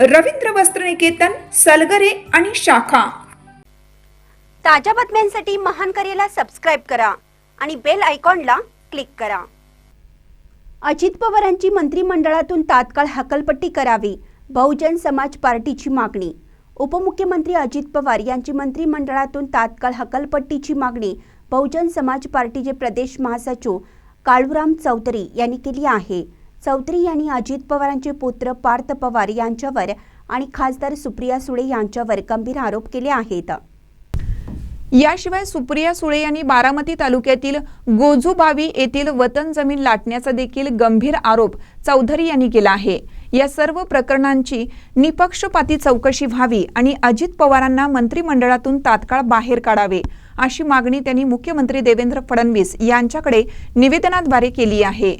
रवींद्र वस्त्रनिकेतन सलगरे आणि शाखा. ताज्या बातम्यांसाठी महान करेला सबस्क्राईब करा आणि बेल आयकॉनला क्लिक करा. अजित पवारांची मंत्रिमंडळातून तात्काळ हकलपट्टी करावी बहुजन समाज पार्टीची मागणी. उपमुख्यमंत्री अजित पवार यांची मंत्रिमंडळातून तात्काळ हकलपट्टीची मागणी बहुजन समाज पार्टीचे प्रदेश महासचिव काळूराम चौधरी यांनी केली आहे. चौधरी यांनी अजित पवारांचे पुत्र पार्थ पवार यांच्यावर आणि खासदार सुप्रिया सुळे यांच्यावर गंभीर आरोप केले आहेत. याशिवाय सुप्रिया सुळे यांनी बारामती तालुक्यातील गोजूबावी येथील वतन जमीन लाटण्याचा देखील गंभीर आरोप चौधरी यांनी केला आहे. या सर्व प्रकरणांची निपक्षपाती चौकशी व्हावी आणि अजित पवारांना मंत्रिमंडळातून तात्काळ बाहेर काढावे अशी मागणी त्यांनी मुख्यमंत्री देवेंद्र फडणवीस यांच्याकडे निवेदनाद्वारे केली आहे.